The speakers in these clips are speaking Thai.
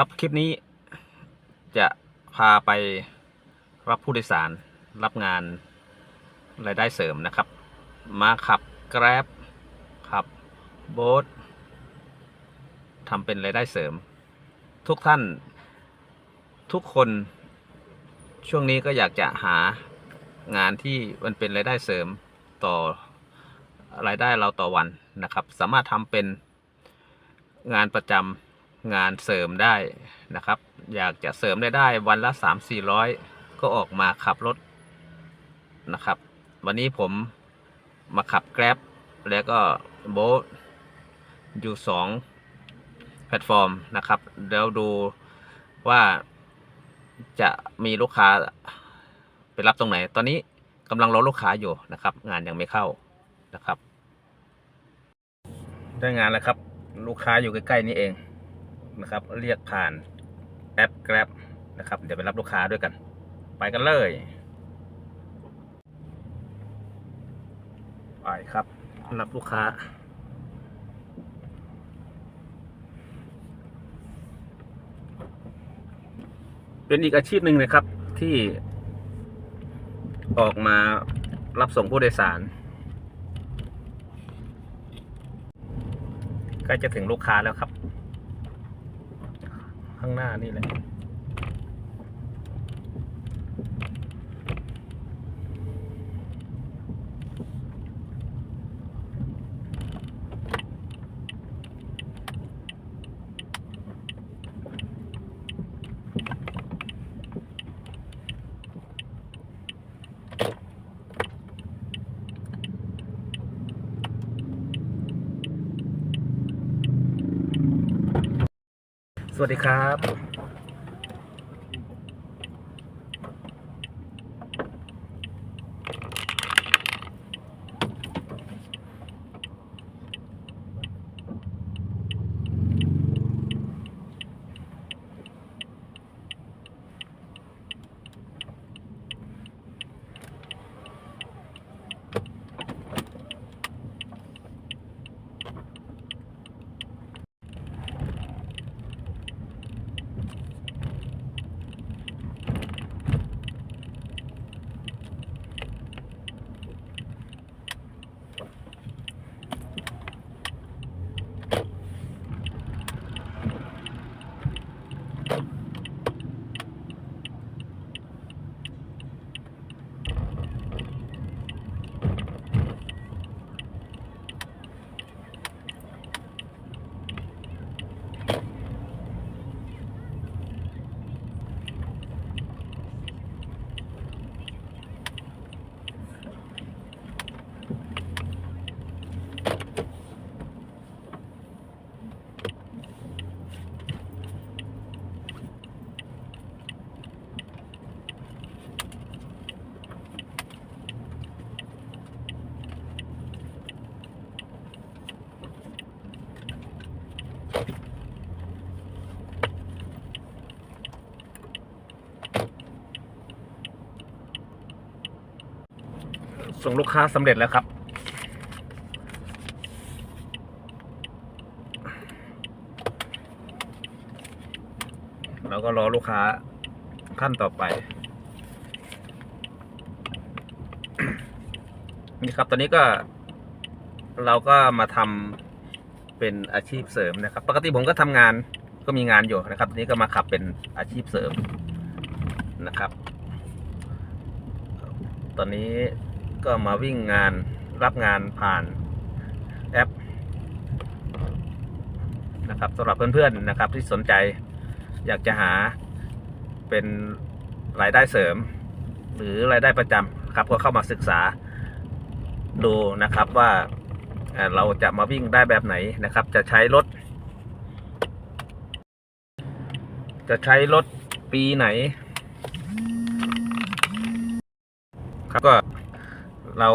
ครับคลิปนี้จะพาไปรับผู้โดยสารรับงานรายได้เสริมนะครับ มาขับแกร็บขับโบ๊ททำเป็นรายได้เสริม ทุกท่าน ทุกคนช่วงนี้ก็อยากจะหางานที่มันเป็นรายได้เสริมต่อรายได้เราต่อวันนะครับ สามารถทำเป็นงานประจำ งานเสริมได้นะครับ อยากจะเสริมได้ได้วันละ 3 4 0 0 ก็ออกมาขับรถนะครับ วันนี้ผมมาขับแกร็บแล้วก็โบทอยู่ 2 แพลตฟอร์มนะครับเดี๋ยวดูว่าจะมีลูกค้าไปรับตรงไหน ตอนนี้กำลังรอลูกค้าอยู่นะครับ งานยังไม่เข้านะครับ ได้งานแล้วครับ ลูกค้าอยู่ใกล้ๆนี่เอง นะครับ เรียกผ่านแอป Grab นะครับ เดี๋ยวไปรับลูกค้าด้วยกัน ไปกันเลย ไปครับ รับลูกค้า เป็นอีกอาชีพหนึ่งเลยครับที่ออกมารับส่งผู้โดยสารใกล้จะถึงลูกค้าแล้วครับ ข้างหน้านี่แหละ สวัสดีครับ ส่งลูกค้าสำเร็จแล้วครับเราก็รอลูกค้าขั้นต่อไป นี่ครับตอนนี้ก็ เราก็มาทำเป็นอาชีพเสริมนะครับ ปกติผมก็ทำงานก็มีงานอยู่นะครับตอนนี้ก็มาขับเป็นอาชีพเสริมนะครับ ตอนนี้ ก็มาวิ่งงานรับงานผ่านแอปนะครับสำหรับเพื่อนๆนะครับที่สนใจอยากจะหาเป็นรายได้เสริม หรือรายได้ประจำครับก็เข้ามาศึกษาดูนะครับว่าเราจะมาวิ่งได้แบบไหนนะครับ จะใช้รถ จะใช้รถปีไหน ครับก็ เรา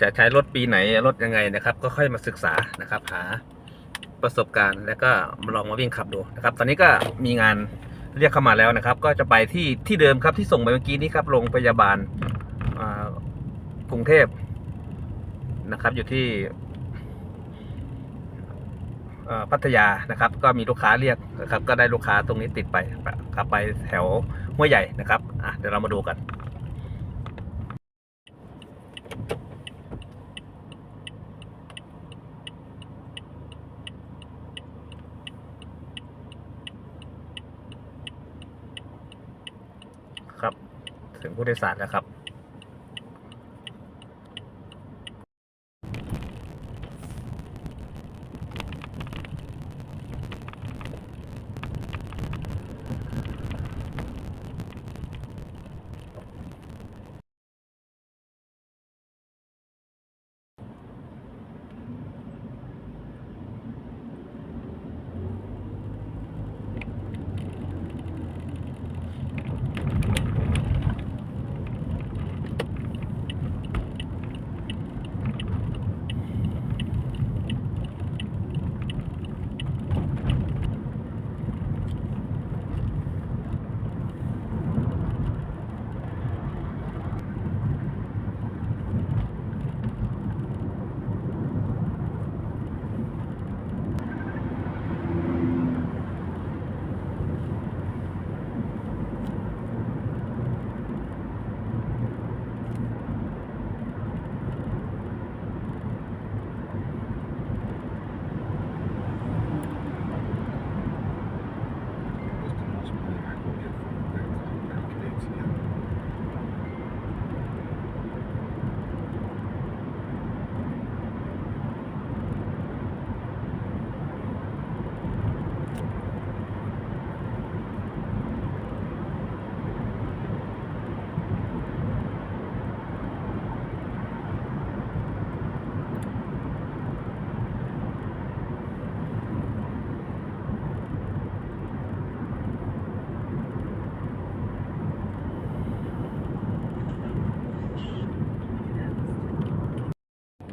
จะใช้รถปีไหนรถยังไงนะครับ ก็ค่อยมาศึกษานะครับ หาประสบการณ์ แล้วก็มาลองมาวิ่งขับดูนะครับ ตอนนี้ก็มีงานเรียกเข้ามาแล้วนะครับ ก็จะไปที่ที่เดิมครับที่ส่งไปเมื่อกี้นี้ครับโรงพยาบาลกรุงเทพนะครับ อยู่ที่พัทยานะครับ ก็มีลูกค้าเรียกนะครับ ก็ได้ลูกค้าตรงนี้ติดไปขับไปแถวห้วยใหญ่นะครับอะเดี๋ยวเรามาดูกัน ครับ ถึงผู้โดยสารนะครับ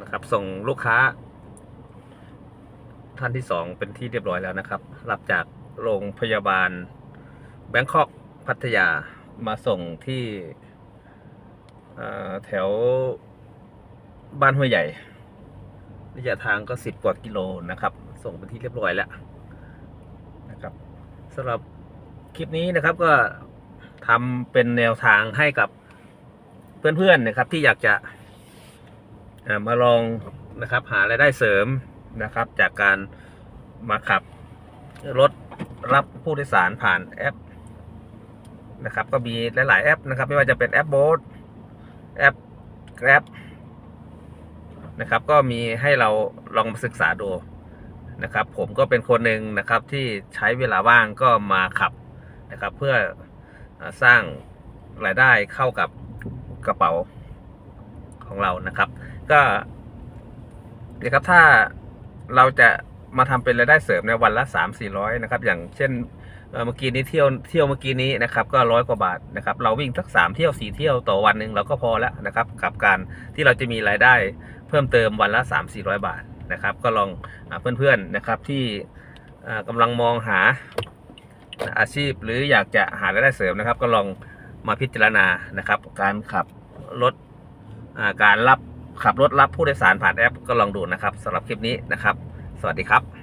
นะค รับส่งลูกค้า ท่านที่สองเป็นที่เรียบร้อยแล้วนะครับ รับจากโรงพยาบาลแบงคอกพัทยามาส่งที่แถวบ้านห้วยใหญ่ระยะทางก็สิบกว่ากิโลนะครับ ส่งเป็นที่เรียบร้อยแล้วนะครับสำหรับคลิปนี้นะครับก็ทำเป็นแนวทางให้กับเพื่อนๆนะครับที่อยากจะ มาลองนะครับหารายได้เสริมนะครับ จากการมาขับรถรับผู้โดยสารผ่านแอปนะครับก็มีหลาย ๆ แอปนะครับ ไม่ว่าจะเป็นแอปโบ๊ทแอป Grab นะครับ ก็มีให้เราลองมาศึกษาดูนะครับ ผมก็เป็นคนหนึ่งนะครับที่ใช้เวลาว่างก็มาขับนะครับ เพื่อสร้างรายได้เข้ากับกระเป๋าของเรานะครับ ก็นะครับถ้าเราจะมาทำเป็นรายได้เสริมในวันละสามสี่ร้อยนะครับ อย่างเช่นเมื่อกี้นี้เที่ยวเที่ยวเมื่อกี้นี้นะครับ ก็ร้อยกว่าบาทนะครับ เราวิ่งสักสามเที่ยวสี่เที่ยวต่อวันหนึ่งเราก็พอแล้วนะครับ กับการที่เราจะมีรายได้เพิ่มเติมวันละสามสี่ร้อยบาทนะครับ ก็ลองอาเพื่อนๆนะครับที่อ่ากำลังมองหาอาชีพหรืออยากจะหารายได้เสริมนะครับ ก็ลองมาพิจารณานะครับ การขับรถการรับ ขับรถรับผู้โดยสารผ่านแอปก็ลองดูนะครับสำหรับคลิปนี้นะครับ สวัสดีครับ